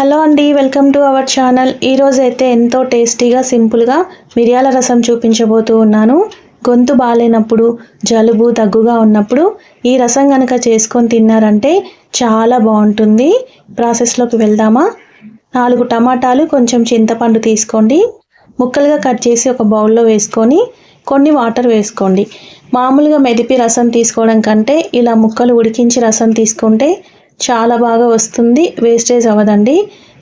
Hello అండి welcome to our channel. ఈరోజు అయితే ఎంతో టేస్టీగా సింపుల్గా మిరియాల రసం చూపించబోతూ ఉన్నాను. గొంతు బాగాలేనప్పుడు జలుబు దగ్గుగా ఉన్నప్పుడు ఈ రసం కనుక చేసుకొని తిన్నారంటే చాలా బాగుంటుంది. ప్రాసెస్లోకి వెళ్దామా? నాలుగు టమాటాలు కొంచెం చింతపండు తీసుకోండి. ముక్కలుగా కట్ చేసి ఒక బౌల్లో వేసుకొని కొన్ని వాటర్ వేసుకోండి. మామూలుగా మెదిపి రసం తీసుకోవడం కంటే ఇలా ముక్కలు ఉడికించి రసం తీసుకుంటే చాలా బాగా వస్తుంది. వేస్టేజ్ అవ్వదండి.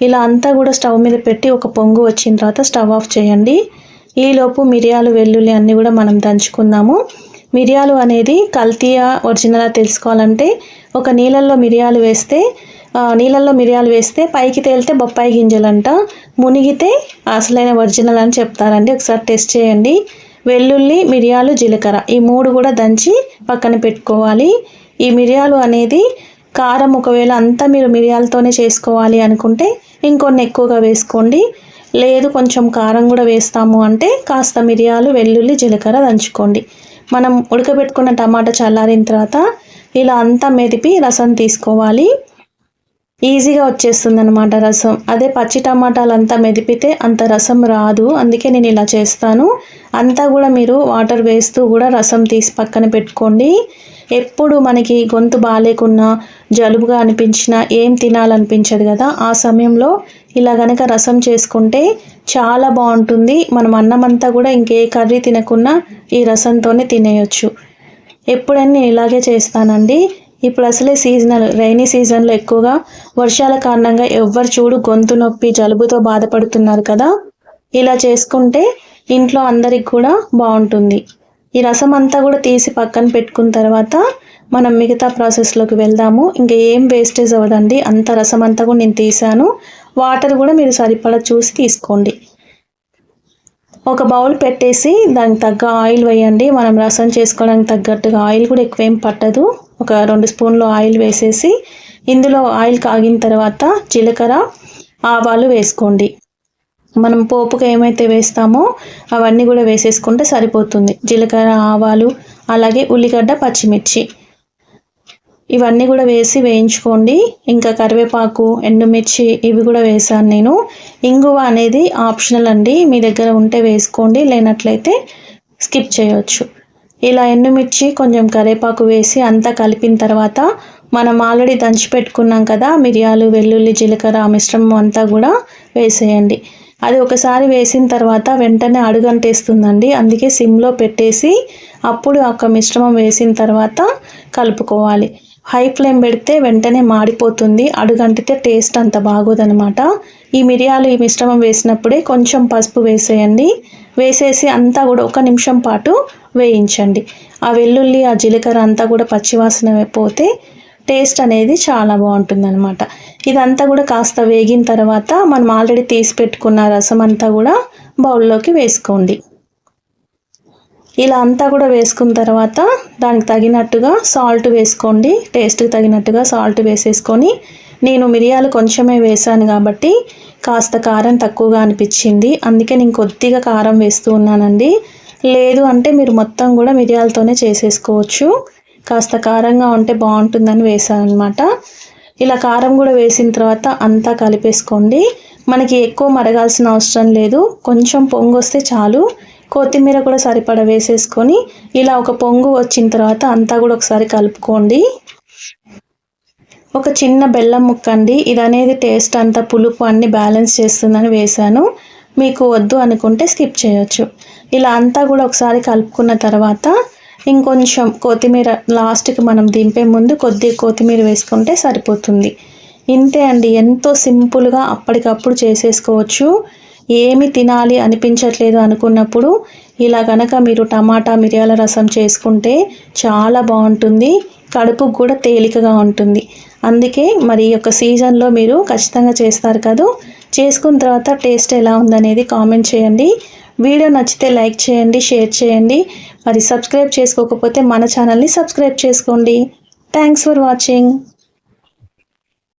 ఇలా అంతా కూడా స్టవ్ మీద పెట్టి ఒక పొంగు వచ్చిన తర్వాత స్టవ్ ఆఫ్ చేయండి. ఈలోపు మిరియాలు వెల్లుల్లి అన్నీ కూడా మనం దంచుకుందాము. మిరియాలు అనేది కల్తీయా ఒరిజినలా తెలుసుకోవాలంటే ఒక నీళ్ళల్లో మిరియాలు వేస్తే నీళ్ళల్లో మిరియాలు వేస్తే పైకి తేలితే బొప్పాయి గింజలంట. మునిగితే అసలైన ఒరిజినల్ అని చెప్తారండి. ఒకసారి టెస్ట్ చేయండి. వెల్లుల్లి మిరియాలు జీలకర్ర ఈ మూడు కూడా దంచి పక్కన పెట్టుకోవాలి. ఈ మిరియాలు అనేది కారం ఒకవేళ అంతా మీరు మిరియాలతోనే చేసుకోవాలి అనుకుంటే ఇంకొన్ని ఎక్కువగా వేసుకోండి. లేదు కొంచెం కారం కూడా వేస్తాము అంటే కాస్త మిరియాలు వెల్లుల్లి జీలకర్ర దంచుకోండి. మనం ఉడకబెట్టుకున్న టమాటా చల్లారిన తర్వాత ఇలా అంతా మెదిపి రసం తీసుకోవాలి. ఈజీగా వచ్చేస్తుంది అనమాట రసం. అదే పచ్చి టమాటాలు అంతా మెదిపితే అంత రసం రాదు. అందుకే నేను ఇలా చేస్తాను. అంతా కూడా మీరు వాటర్ వేస్తూ కూడా రసం తీసి పక్కన పెట్టుకోండి. ఎప్పుడు మనకి గొంతు బాగాలేకున్నా జలుబుగా అనిపించినా ఏం తినాలనిపించదు కదా? ఆ సమయంలో ఇలా గనక రసం చేసుకుంటే చాలా బాగుంటుంది. మనం అన్నమంతా కూడా ఇంకే కర్రీ తినకున్నా ఈ రసంతోనే తినేయొచ్చు. ఎప్పుడైనా ఇలాగే చేస్తానండి. ఇప్పుడు అసలే సీజనల్ రైనీ సీజన్లో ఎక్కువగా వర్షాల కారణంగా ఎవ్వరు చూడు గొంతు నొప్పి జలుబుతో బాధపడుతున్నారు కదా? ఇలా చేసుకుంటే ఇంట్లో అందరికి కూడా బాగుంటుంది. ఈ రసం అంతా కూడా తీసి పక్కన పెట్టుకున్న తర్వాత మనం మిగతా ప్రాసెస్లోకి వెళ్దాము. ఇంకా ఏం వేస్టేజ్ అవ్వదండి. అంత రసం అంతా కూడా నేను తీసాను వాటర్ కూడా మీరు సరిపడా చూసి తీసుకోండి. ఒక బౌల్ పెట్టేసి దానికి తగ్గ ఆయిల్ వేయండి. మనం రసం చేసుకోవడానికి తగ్గట్టుగా ఆయిల్ కూడా ఎక్కువేం పట్టదు. ఒక రెండు స్పూన్లు ఆయిల్ వేసేసి ఇందులో ఆయిల్ కాగిన తర్వాత జీలకర్ర ఆవాలు వేసుకోండి. మనం పోపుగా ఏమైతే వేస్తామో అవన్నీ కూడా వేసేసుకుంటే సరిపోతుంది. జీలకర్ర ఆవాలు అలాగే ఉల్లిగడ్డ పచ్చిమిర్చి. ఇవన్నీ కూడా వేసి వేయించుకోండి. ఇంకా కరివేపాకు ఎండుమిర్చి ఇవి కూడా వేసాను నేను. ఇంగువ అనేది ఆప్షనల్ అండి. మీ దగ్గర ఉంటే వేసుకోండి. లేనట్లయితే స్కిప్ చేయవచ్చు ఇలా ఎండుమిర్చి కొంచెం కరివేపాకు వేసి అంతా కలిపిన తర్వాత మనం ఆల్రెడీ దంచి పెట్టుకున్నాం కదా మిరియాలు వెల్లుల్లి జీలకర్ర మిశ్రమం అంతా కూడా వేసేయండి. అది ఒకసారి వేసిన తర్వాత వెంటనే అడుగంటేస్తుందండి. అందుకే సిమ్లో పెట్టేసి అప్పుడు ఒక మిశ్రమం వేసిన తర్వాత కలుపుకోవాలి. హై ఫ్లేమ్ పెడితే వెంటనే మాడిపోతుంది. అడుగంటితే టేస్ట్ అంత బాగోదనమాట ఈ మిరియాలు ఈ మిశ్రమం వేసినప్పుడే కొంచెం పసుపు వేసేయండి. వేసేసి అంతా కూడా ఒక నిమిషం పాటు వేయించండి. ఆ వెల్లుల్లి ఆ జీలకర్ర అంతా కూడా పచ్చివాసన పోతే టేస్ట్ అనేది చాలా బాగుంటుంది అనమాట ఇదంతా కూడా కాస్త వేగిన తర్వాత మనం ఆల్రెడీ తీసి పెట్టుకున్న రసం అంతా కూడా బౌల్లోకి వేసుకోండి. ఇలా అంతా కూడా వేసుకున్న తర్వాత దానికి తగినట్టుగా సాల్ట్ వేసుకోండి. టేస్ట్కి తగినట్టుగా సాల్ట్ వేసేసుకొని నేను మిరియాలు కొంచెమే వేసాను కాబట్టి కాస్త కారం తక్కువగా అనిపించింది. అందుకే నేను కొద్దిగా కారం వేస్తూ ఉన్నానండి. లేదు అంటే మీరు మొత్తం కూడా మిరియాలతోనే చేసేసుకోవచ్చు. కాస్త కారంగా ఉంటే బాగుంటుందని వేసాను అనమాట ఇలా కారం కూడా వేసిన తర్వాత అంతా కలిపేసుకోండి. మనకి ఎక్కువ మరగాల్సిన అవసరం లేదు. కొంచెం పొంగు వస్తే చాలు. కొత్తిమీర కూడా సరిపడ వేసేసుకొని ఇలా ఒక పొంగు వచ్చిన తర్వాత అంతా కూడా ఒకసారి కలుపుకోండి. ఒక చిన్న బెల్లం ముక్క అండి ఇది అనేది టేస్ట్ అంతా పులుపు అన్ని బ్యాలెన్స్ చేస్తుందని వేశాను మీకు వద్దు అనుకుంటే స్కిప్ చేయొచ్చు. ఇలా అంతా కూడా ఒకసారి కలుపుకున్న తర్వాత ఇంకొంచెం కొత్తిమీర లాస్ట్కి మనం దింపే ముందు కొద్దిగా కొత్తిమీర వేసుకుంటే సరిపోతుంది. ఇంతే అండి. ఎంతో సింపుల్గా అప్పటికప్పుడు చేసేసుకోవచ్చు. ఏమి తినాలి అనిపించట్లేదు అనుకున్నప్పుడు ఇలా కనుక మీరు టమాటా మిరియాల రసం చేసుకుంటే చాలా బాగుంటుంది. కడుపుకు కూడా తేలికగా ఉంటుంది. అందుకే మరి యొక్క సీజన్లో మీరు ఖచ్చితంగా చేస్తారు కదా? చేసుకున్న తర్వాత టేస్ట్ ఎలా ఉందనేది కామెంట్ చేయండి. వీడియో నచ్చితే లైక్ చేయండి షేర్ చేయండి. మరి సబ్స్క్రైబ్ చేసుకోకపోతే మన ఛానల్ని సబ్స్క్రైబ్ చేసుకోండి. Thanks for watching